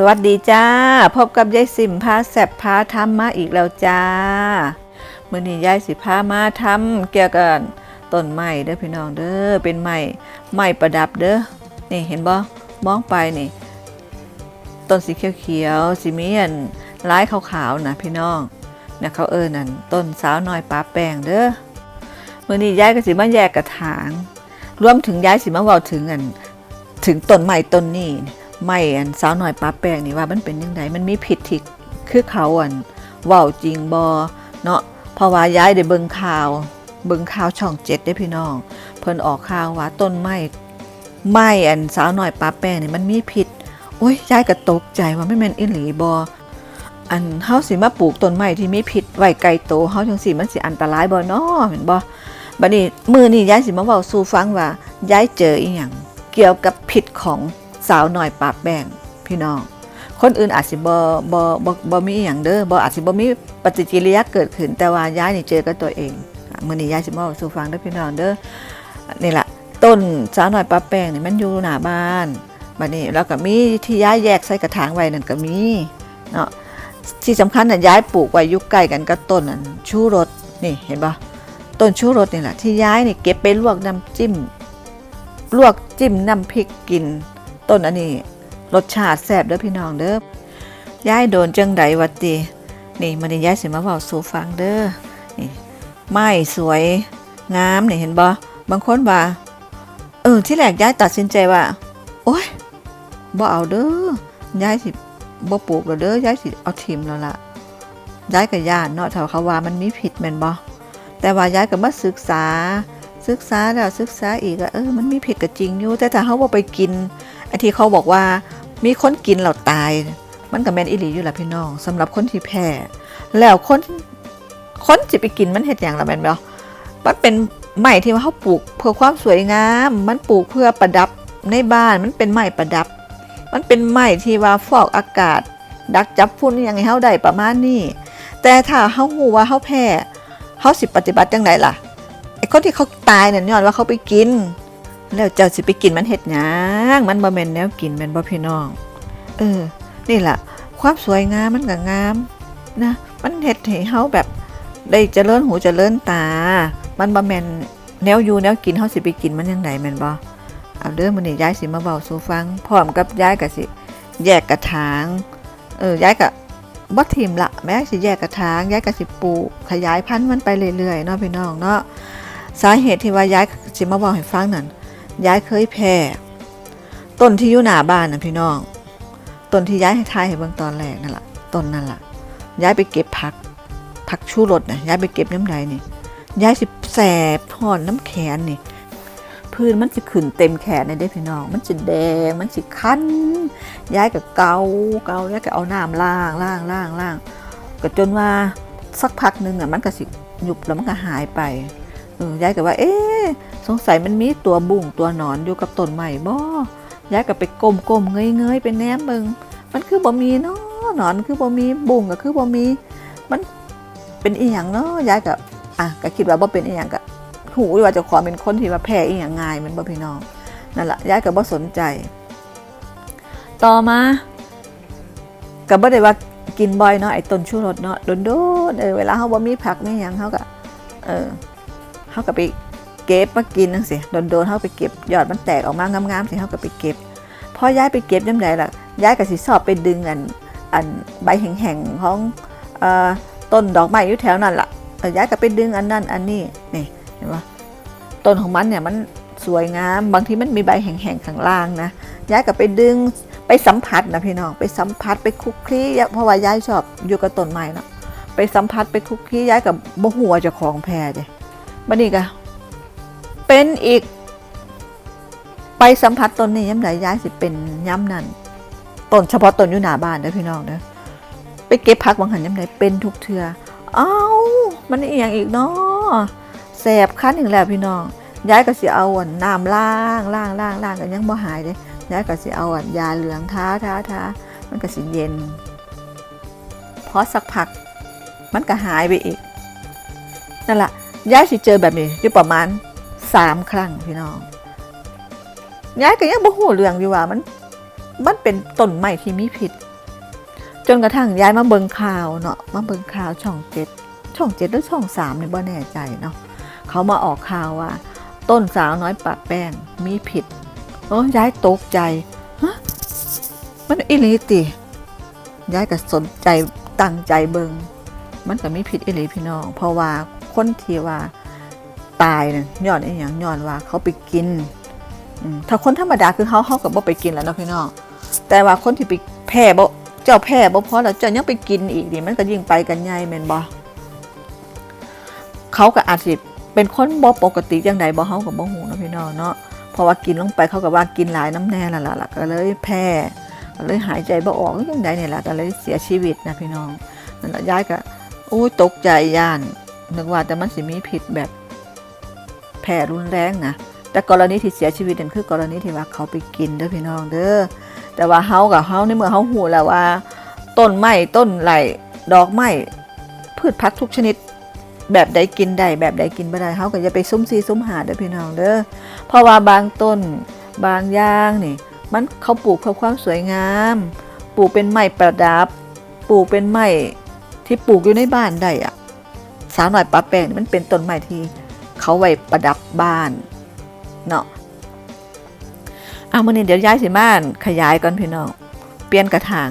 สวัสดีจ้า พบกับยายสิมพาแสบพาทำมาอีกแล้วจ้ามื่อนี้ยายสิพามาทำเกี่ยวกับต้นไม้เด้อพี่น้องเด้อเป็นไม้ไม้ประดับเด้อนี่เห็นบ่มองไปนี่ต้นสีเขียวๆสีมีอันลายขาวๆนะพี่น้องนะเขาเอิ้นนั่นต้นสาวน้อยปลาแปงเด้อมื่อนี้ยายก็สิมาแยกกระถาง รวมถึงยายสิมาเว้าถึงอันถึงต้นไม้ต้นนี้ ไม่อันสาวหน่อยปลาแป้งนี่ว่ามันเป็นยังไงมันมีผิดทิกคือเขาอันว้าจริงบอเนาะเพราะว่าย้ายได้เบิงข่าว เบิงข่าวช่องเจ็ดได้พี่น้อง เพิ่นออกข่าวว่าต้นไม้ไม้อันสาวหน่อยปลาแป้งนี่มันมีพิษโอ้ยย้ายก็ตกใจว่าไม่แม่นอีหลีบออันเฮาสิมาปลูกต้นไม้ที่มีพิษไว้ไกลโตเฮาจังสิมันสิอันตรายบ่เนาะเห็นบ่บัดนี้มื้อนี้ย้ายสิมาเว้าสู่ฟังว่าย้ายเจออีหยังเกี่ยวกับพิษของ สาวหน่อยปากแบ่งพี่น้อง คนอื่นอาจสิบ่บ่บ่บ่มีอย่างเด้อบ่อาจสิบ่มีปฏิกิริยาเกิดขึ้นแต่ว่าย้ายนี่เจอกับตัวเองมื้อนี้ย้ายสิมาสู่ฟังเด้อพี่น้องเด้อนี่แหละต้นสาวหน่อยปลาแป้งนี่มันอยู่หน้าบ้านบัดนี้แล้วก็มีที่ย้ายแยกใส่กระถางไว้นั่นก็มีเนาะที่สำคัญน่ะย้ายปลูกไว้ยู่ใกล้กันกับต้นอันชูรสนี่เห็นปะต้นชูรสนี่แหละที่ย้ายนี่เก็บไปลวกน้ำจิ้มลวกจิ้มน้ำพริกกิน ต้นอันนี้รสชาติแซ่บเด้อพี่น้องเด้อยายโดนจังไดวัดตินี่มันนี่ยายสิมาเว้าสู่ฟังเด้อนี่ไม้สวยงามนี่เห็นบ่บางคนว่าเออที่แรกยายตัดสินใจว่า โอ๊ยบ่เอาเด้อยายสิบ่ปลูกแล้วเด้อยายสิเอาทิมแล้วล่ะยายก็ย่านเนาะถ้าเขาว่ามันมีผิดแม่นบ่แต่ว่ายายก็มาศึกษา ศึกษาแล้วศึกษาอีกอะเออมันมีผิดก็จริงอยู่แต่ถ้าเขาบ่ไปกิน ไอ้ที่เขาบอกว่ามีคนกินเราตาย มันกับแมนอิลีอยู่แหละพี่น้องสำหรับคนที่แพ้ แล้วคนคนจะไปกินมันเห็ดอย่างละแมนบ่มันเป็นไม้ที่ว่าเขาปลูกเพื่อความสวยงาม มันปลูกเพื่อประดับในบ้าน มันเป็นไม้ประดับ มันเป็นไม้ที่ว่าฟอกอากาศ ดักจับฝุ่นอยังไงเฮาได้ประมาณนี้ แต่ถ้าเฮาฮู้ว่าเฮาแพ้เฮาสิปฏิบัติจังไดล่ะไอ้คนที่เขาตายเนี่ยย้อนว่าเขาไปกิน แล้วเจ้าสิไปกินมันเห็ดหยังมันบ่แม่นแนวกินแม่นบ่พี่น้อง เออ นี่ล่ะ ความสวยงามมันก็งามนะ มันเฮ็ดให้เฮาแบบ ได้เจริญหูเจริญตา มันบ่แม่นแนวอยู่แนวกินเฮาสิไปกินมันยังไงแม่นบ่เอาเด้อมื้อนี้ยายสิมาเว้าสู่ฟัง พร้อมกับยายก็สิ แยกกระถาง เออยายก็บ่ทิมละแม้สิแยกกระถางยายก็สิปลูกขยายพันธุ์มันไปเรื่อยๆเนาะพี่น้องเนาะสาเหตุที่ว่าย้ายสิมาเว้าให้ฟังนั่น ย้ายเคยแพ้ต้นที่อยู่หน้าบ้านนะพี่น้องต้นที่ย้ายให้ทายให้เบิ่งตอนแรกนั่นแหละต้นนั่นแหละย้ายไปเก็บผักผักชูรสนะย้ายไปเก็บน้ำใดนี่ย้ายสิแสบห่อนน้ำแขนนี่พื้นมันสิขึ้นเต็มแขนเลยเด้พี่น้อง มันสิแดง มันสิคันย้ายกับเกาเกาแล้วก็เอาน้ำล้างล้างล้างล้างก็จนว่าสักพักหนึ่งอะมันก็สิหยุบแล้วมันก็หายไป ยายก็ว่า เอ๊ะสงสัยมันมีตัวบุ่งตัวหนอนอยู่กับต้นใหม่บ่ยายก็ไปก้มก้มเงยเงยๆไปแนมเบิงมันคือบ่มีเนาะหนอนคือบ่มีบุ่งก็คือบ่มี มันเป็นอีหยังเนาะยายก็อะก็คิดว่าบ่เป็นอีหยังก็หูว่าจ้าขอเป็นคนที่ว่าแพ้อีหยังง่ายมันบ่พี่น้องนั่นแหละยายก็บ่สนใจ ต่อมาก็บ่ได้ว่ากินบ่อยเนาะไอ้ต้นชูรสเนาะโดนๆเออเวลาเฮาบ่มีผักมีหยังเฮาก็เออ เฮาก็ไปเก็บมากินนั่งสิโดนๆเขาไปเก็บยอดมันแตกออกมางามๆสิเขาก็ไปเก็บพอย้ายไปเก็บยังไงล่ะย้ายกับสิสอบไปดึงอันอันใบแห้งๆของอต้นดอกไม้อยู่แถวนั่นล่ะย้ายก็ไปดึงอันนั้นอันนี้นี่เห็นปะต้นของมันเนี่ยมันสวยงาม บางทีมันมีใบแห้งๆข้างล่างนะย้ายก็ไปดึงไปสัมผัสนะพี่น้องไปสัมผัสไปคลุกคลีเพราะว่าย้ายชอบอยู่กับต้นไม้เนาะไปสัมผัสไปคลุกคลีย้ายกับบ่หัวเจ้าของแพรเด้ บัดนี้ก็เป็นอีก ไปสัมผัสต้นนี้ย้ำไหลย้ายสิเป็นย้ำนั่นต้นเฉพาะต้นอยู่หน้าบ้านเด้อพี่น้องเด้อไปเก็บผักบางหันย้ำไหลเป็นทุกเทือเอ้ามันอีกอย่างอีกเนาะแสบคั้นอีกแล้วพี่น้องย้ายก็สิเอาอันน้ำล้างล้างล้างล้างกันยังบ่หายเลยย้ายก็สิเอาอันยาเหลืองท้าท้าท้ามันก็สิเย็นพอสักพัก มันก็หายไปอีกนั่นแหละ ย้ายสิเจอแบบนี้อยู่ประมาณสามครั้งพี่น้องย้ายก็ยังบ่ฮู้เรื่องอยู่ว่ามัน มันเป็นต้นไม้ที่มีพิษจนกระทั่งย้ายมาเบิงข่าวเนาะมาเบิงข่าวช่องเจ็ดช่องเจ็ดหรือช่องสามเนี่ยบ่แน่ใจเนาะเขามาออกข่าวว่า ต้นสาวน้อยปะแป้งมีผิดโอ้ย้ายตกใจฮะมันอิลิติย้ายก็สนใจตั้งใจเบิงมันก็มีผิดอิลิพี่น้องเพราะว่า คนที่ว่าตายเนี่ยย้อนอ้หยังย้อนว่าเขาไปกินถ้าคนธรรมดาคือเขาเขากับบ่ไปกินแล้วเนาะพี่น้องแต่ว่าคนที่ไปแพ้บ่เจ้าแพ้บ่พอแล้วเจ้ายังไปกินอีกนี่มันก็ยิ่งไปกันใหญ่แม่นบ่เขาก็อาจสิเป็นคนบ่ปกติจังใดบ่เฮาก็บ่ฮู้เนาะพี่น้องเนาะเพราะว่ากินลงไปเขาก็ว่ากินหลายน้ำแน่ละล่ะล่ะก็เลยแพ้ก็เลยหายใจบ่ออกจังใดเนี่ยล่ะก็เลยเสียชีวิตนะพี่น้องนั่นล่ะยายก็โอ้ยตกใจย่าน นึกว่าแต่มันสิมีผิดแบบแพ้รุนแรงนะแต่กรณีที่เสียชีวิตนั่นคือกรณีที่ว่าเขาไปกินเด้อพี่น้องเด้อแต่ว่าเฮากับเฮาในเมื่อเฮาหูแล้วว่า ต้นไม้ต้นไหลดอกไม้พืชพักทุกชนิด แบบใดกินได้แบบใดกินไม่ได้เฮาก็จะไปซุ่มซีซุ่มหาเด้อพี่น้องเด้อเพราะว่าบางต้นบางอย่างนี่ มันเขาปลูกเพื่อความสวยงาม ปลูกเป็นไม้ประดับ ปลูกเป็นไม้ที่ปลูกอยู่ในบ้านได้อะ สาวหน่อยปลาแป้งมันเป็นต้นไม้ที่เขาไว้ประดับบ้านเนาะเอามื่อนี้เดี๋ยวย้ายสิบ้านขยายก่อนพี่น้องเปลี่ยนกระถาง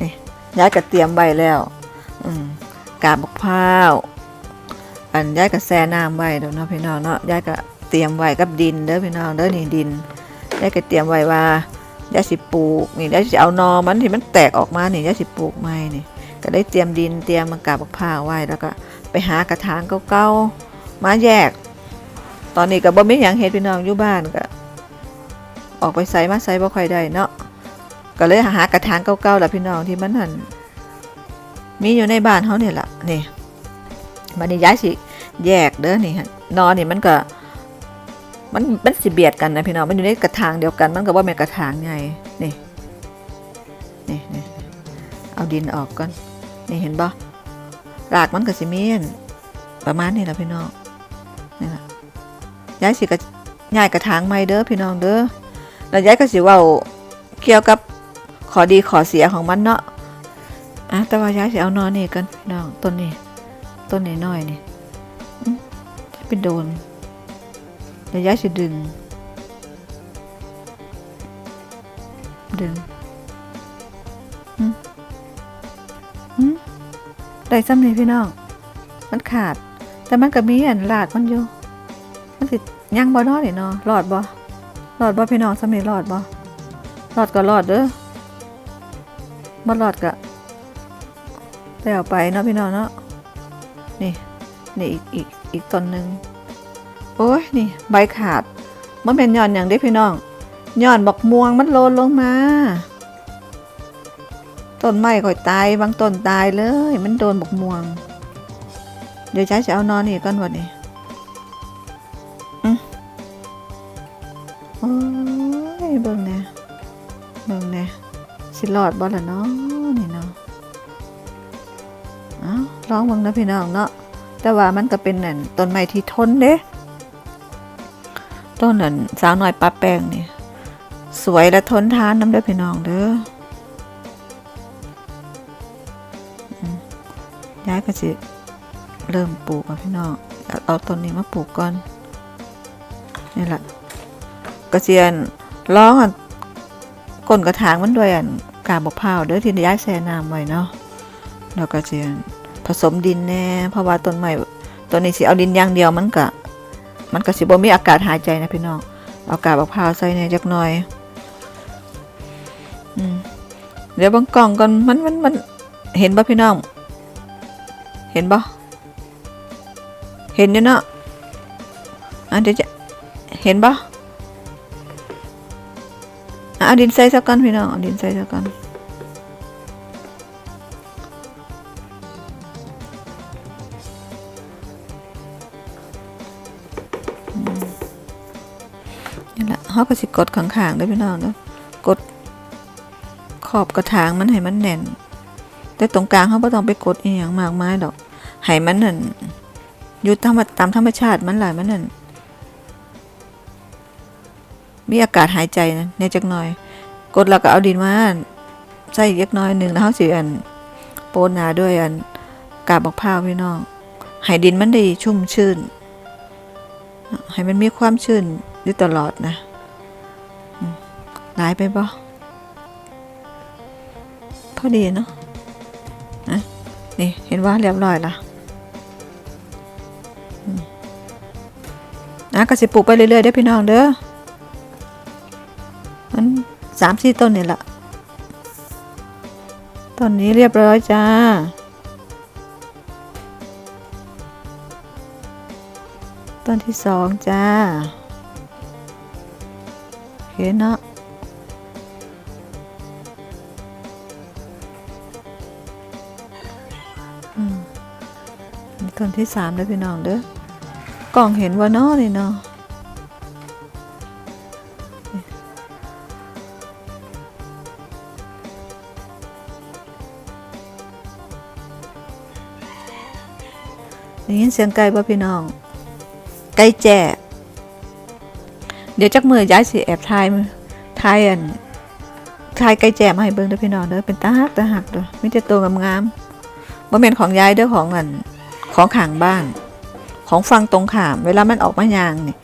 นี่ย้ายกระเตรียมไว้แล้ว อืมกาบบักพร้าวอันย้ายกระแซน้ำไว้เดี๋ยวเนาะพี่น้องเนาะย้ายกระเตรียมไว้กับดินเด้อพี่น้องเด้อนี่ดินย้ายกระเตรียมไว้ว่าย้ายสิปลูกนี่ย้ายสิเอานอมันที่มันแตกออกมานี่ย้ายสิปลูกใหม่นี่ก็ได้เตรียมดินเตรียมมากาบบักพร้าวไว้แล้วก็ ไปหากระถางเก่าๆมาแยก ตอนนี้ก็บ่มีหยังเฮ็ดพี่น้องอยู่บ้านก็ออกไปใส่มาใส่บ่ค่อยได้เนาะก็เลยหากระถางเก่าๆแหละพี่น้องที่มันหันมีอยู่ในบ้านเขาเนี่ยแหละนี่มันนี่ย้ายสิแยกเด้อนี่ฮะนอนนี่มันก็ มันมันสิเบียดกันนะพี่น้องมันอยู่ในกระถางเดียวกัน มันก็ว่าแม่กระถางไงนี่นี่นี่เอาดินออกก่อนนี่เห็นบ่ รากมันก็สิมีอันประมาณนี้แหละพี่น้องนี่แหละย้ายสิกระย้ายกระถางใหม่เด้อพี่น้องเด้อแล้วยายก็สิว่าเกี่ยวกับขอดีขอเสียของมันเนาะอะแต่ว่ายายสิเอานอนนี่กันพี่น้องต้นนี้ต้นนี้น้อยนี่อื้อจะไปโดนเดี๋ยวยายสิดึงดึง ได้ซ้ำนี่พี่น้อง มันขาด แต่มันก็มีอันลากมันอยู่ มันสิยังบ่เนอนี่เนาะรอดบ่รอดบ่พี่น้องสำเร็จรอดบ่รอดก็รอดเด้อบ่รอดก็ได้เอาไปเนาะพี่น้องเนาะ นี่ นี่อีกอีกอีกต้นหนึ่งโอ้ยนี่ใบขาดมันเป็นย้อนอย่างเด้พี่น้องย้อนบักม่วงมันโลนลงมา ต้นไม้ค่อยตายบางต้นตายเลย มันโดนบกม่วง เดี๋ยวใช้จะเอานอนนี่ก่อนวันนี้โอ้ยเบิ่งแน่เบิ่งแน่สิรอดบ่ล่ะเนาะนี่เนาะอ้าลองเบิ่งนะพี่น้องเนาะแต่ว่ามันก็เป็นนั่นต้นไม้ที่ทนเด้ต้นนั่นสาวน้อยปลาแป้งนี่สวยและทนทานน้ำเด้อพี่น้องเด้อ ก็สิเริ่มปลูกอะพี่น้องเอาต้นนี้มาปลูกก่อนนี่แหละกระเจียนร้องอันก้นกระถางมันด้วยอันกาบกพร้าวเด้อที่ย้ายแช่น้ำไว้เนาะแล้วก็เจียนผสมดินแน่เพราะว่าต้นไม้ต้นนี้สิเอาดินอย่างเดียวมันก็มันก็สิบ่มีอากาศหายใจนะพี่น้องเอากาบกพร้าวใส่แน่จักหน่อยอืมเดี๋ยวบางกล่องก่อนมันมันมันเห็นบ่ะพี่น้อง เห็นบ่เห็นยู่เนาะอะเดี๋ยวจะเห็นบ่อะดินใส่สักก้อนพี่น้องดินใส่สักก้อนนี่แหละเขาก็สิกดข้างๆด้วยพี่น้องเด้อกดขอบกระถางมันให้มันแน่น แต่ตรงกลางเขาไม่ต้องไปกดอีหยังมากมายดอก ให้มันนั่นอยู่ธรรมตามธรรมชาติมันหลายมันนั่นมีอากาศหายใจนะในจักหน่อย กดแล้วก็เอาดินมาใส่เล็กน้อยหนึ่งแล้วเขาสิอัน โปนหนาด้วยอันกาบบักพร้าวพี่น้องให้ดินมันด้ชุ่มชื้นให้มันมีความชื้นอยู่ตลอดนะหลายไปบ่พอดีเนาะนี่เห็นว่าเรียบร้อยละ นะก็สิปลูกไปเรื่อยๆเด้อพี่น้องเด้อมันสามสี่ต้นนี่แหละต้นนี้เรียบร้อยจ้าต้นที่สองจ้าโอเคเนาะอืมต้นที่สามแล้วพี่น้องเด้อ กล่องเห็นว่านาะนี่เนาะได้ยินเสียงไก่ป่ะพี่น้อง ไก่แจ้เดี๋ยวจักมือย้ายสิแอบทายมือทายอันทายไก่แจ้มาให้เบิ่งเด้อพี่น้องเด้อเป็นตาหักตาหักเด้อมีแต่ตัวงามๆบ่แม่นของยายเด้อของอันของข้างบ้าน ของฟังตรงขาม เวลามันออกมายางนี่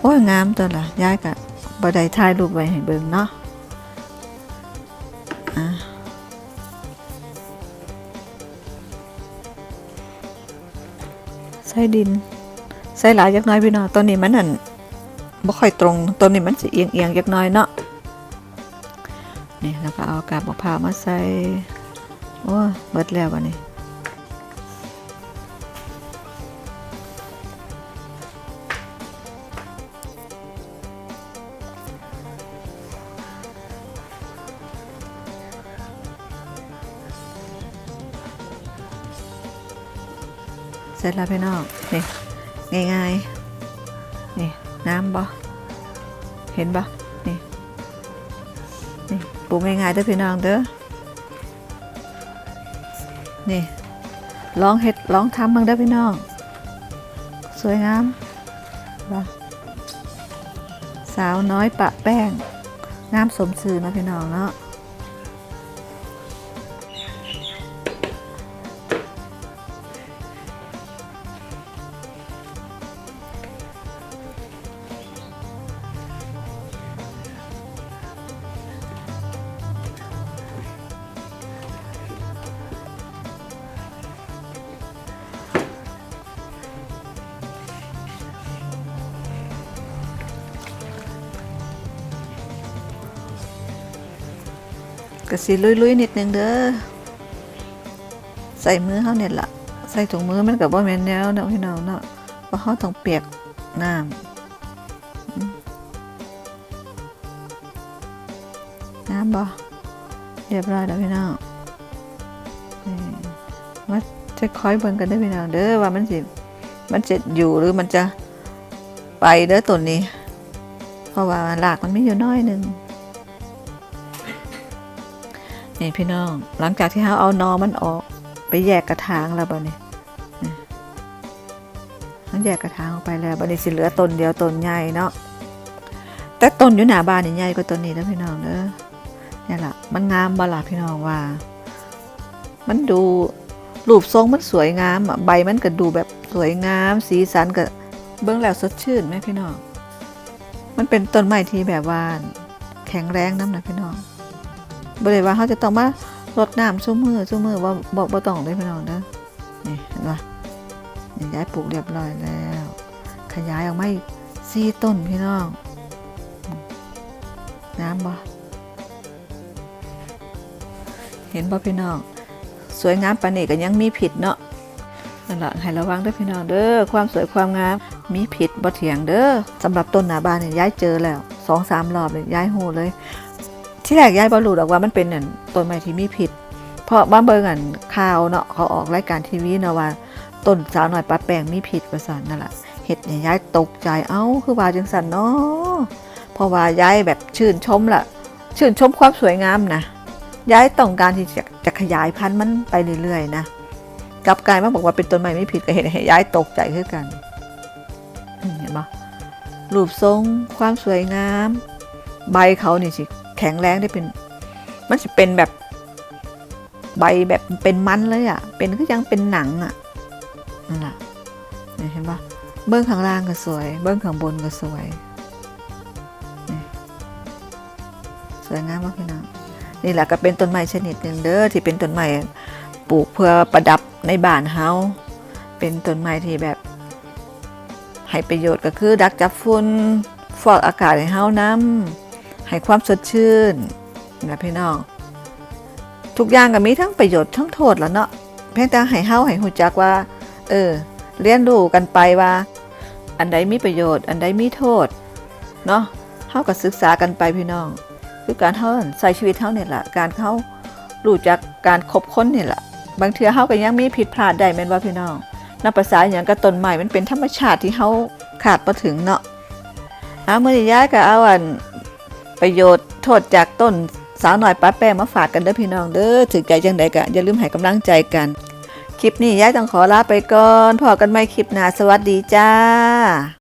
โอ้ยงามตัวละยายกะบ่ได้ถ่ายรูปไว้ให้เบิ่งเนาะอะใส่ดิน ใส่หลายจักน้อยพี่น้องตอนนี้มันนั่นบ่ค่อยตรงตอนนี้มันสิเอียงเอียงจักน้อยเนาะนี่แล้วก็เอากาบมะพร้าวมาใส่โอ้ยเบิดแล้ววันนี้ เสร็จแล้วพี่น้องนี่ง่ายๆนี่น้ำบ่เห็นบ่นี่นี่ปลูกง่ายๆเด้อพี่น้องเด้อนี่ลองเฮ็ดลองทำบ้างเด้อพี่น้องสวยงามบ่สาวน้อยปะแป้งงามสมสื่อนาะพี่น้องเนาะ ก็สิลุยๆนิดนึงเด้อใส่มือเขาเนี่ยละใส่ถุงมือมันกับว่าแมนแนวเนาะพี่น้องเนาะเพราะเขาต้องเปียกน้ำน้ำบ่เรียบร้อยแล้วพี่น้องมาจะคอยเบิ่งกันได้พี่น้องเด้อว่ามันสิมันจะอยู่หรือมันจะไปเด้อตัวนี้ เพราะว่าหลากมันไม่อยู่น้อยหนึ่ง นี่พี่น้อง หลังจากที่เขาเอานอมันออก ไปแยกกระถางแล้วบ่นี่นี่เขาแยกกระถางออกไปแล้วบ่นี่สิเหลือต้นเดียวต้นใหญ่เนาะแต่ต้นอยู่หน้าบ้านนี่ใหญ่กว่าต้นนี้นะพี่น้องเด้อนี่ยล่ะมันงามบ่ล่ะพี่น้องว่า มันดูรูปทรงมันสวยงามใบมันก็ดูแบบสวยงาม สีสันก็เบิ่งแล้วสดชื่นไหมพี่น้อง มันเป็นต้นไม้ที่แบบว่า แข็งแรงน้ำนะพี่น้อง บริว่าเขาจะต้องมารดน้ำชุ่มมือชุ่มมือว่าบ่บ่ต้องเลยพี่น้องเด้อนี่เห็นปะนี่ย้ายปลูกเรียบร้อยแล้ว ขยายออกมาอีกสี่ต้นพี่น้อง น้ำบ่เห็นบ่พี่น้อง สวยงามปานนี้ก็ยังมีผิดเนาะนั่นแหละให้ระวังด้วยพี่น้องเด้อความสวยความงามมีผิดบ่เถียงเด้อสำหรับต้นหนาบานเนี่ยย้ายเจอแล้วสองสามรอบเลยย้ายหูเลย ที่แรกยายบอลูดออกว่ามันเป็นอันต้นไม้ที่มีพิษเพราะบ้านเบิงอันข่าวเนาะเขาออกรายการทีวีเนาะว่าต้นสาวหน่อยปลาแปลงมีพิษประสานนั่นแหละเห็ดเนี่ยยายตกใจเอ้าคือว่าจังสันเนาะเพราะว่ายายแบบชื่นชมละชื่นชมความสวยงามนะยายต้องการที่จะจะขยายพันธุ์มันไปเรื่อยๆนะกลับกลายมาบอกว่าเป็นต้นไม้ไม่ผิดก็เห็นให้ยายตกใจขึ้นกันเห็นปะรูปทรงความสวยงาม ใบเขานี่สิ แข็งแรงได้เป็น มันจะเป็นแบบใบแบบเป็นมันเลยอะ่ะ เป็นก็ยังเป็นหนังอะ่ะน่ะเห็นปะเบื้องข้างล่างก็สวย เบื้องข้างบนก็สวย สวยงามมากพี่น้องนี่แหละก็เป็นต้นไม้ชนิดหนึ่งเด้อที่เป็นต้นไม้ปลูกเพื่อประดับในบ้านเฮาเป็นต้นไม้ที่แบบให้ประโยชน์ก็คือดักจับฝุ่นฟอกอากาศให้เฮาน้ำ ให้ความสดชื่นนะพี่น้อง ทุกอย่างก็มีทั้งประโยชน์ทั้งโทษแล้วเนาะเพียงแต่ให้เฮาให้หูจักว่า เออ เรียนรู้กันไปว่า อันใดมีประโยชน์ อันใดมีโทษ เนาะเฮาก็ศึกษากันไปพี่น้อง คือการเฮาใส่ชีวิตเฮาเนี่ยแหละการเขารู้จักการคบค้นเนี่ยแหละบางเทื่อเฮาก็ยังมีผิดพลาดได้แม่นว่าพี่น้องนับภาษาอย่างกับต้นไม้มันเป็นธรรมชาติที่เขาขาดมาถึงเนาะเอาเมื่อย้ายก็เอาอัน ประโยชน์โทษจากต้นสาวหน่อยป้าแป้งมาฝากกันเด้อพี่น้องเด้อถึงใจจังใดกะอย่าลืมให้กำลังใจกัน คลิปนี้ยายต้องขอลาไปก่อนพอกันไม่คลิปหน้าสวัสดีจ้า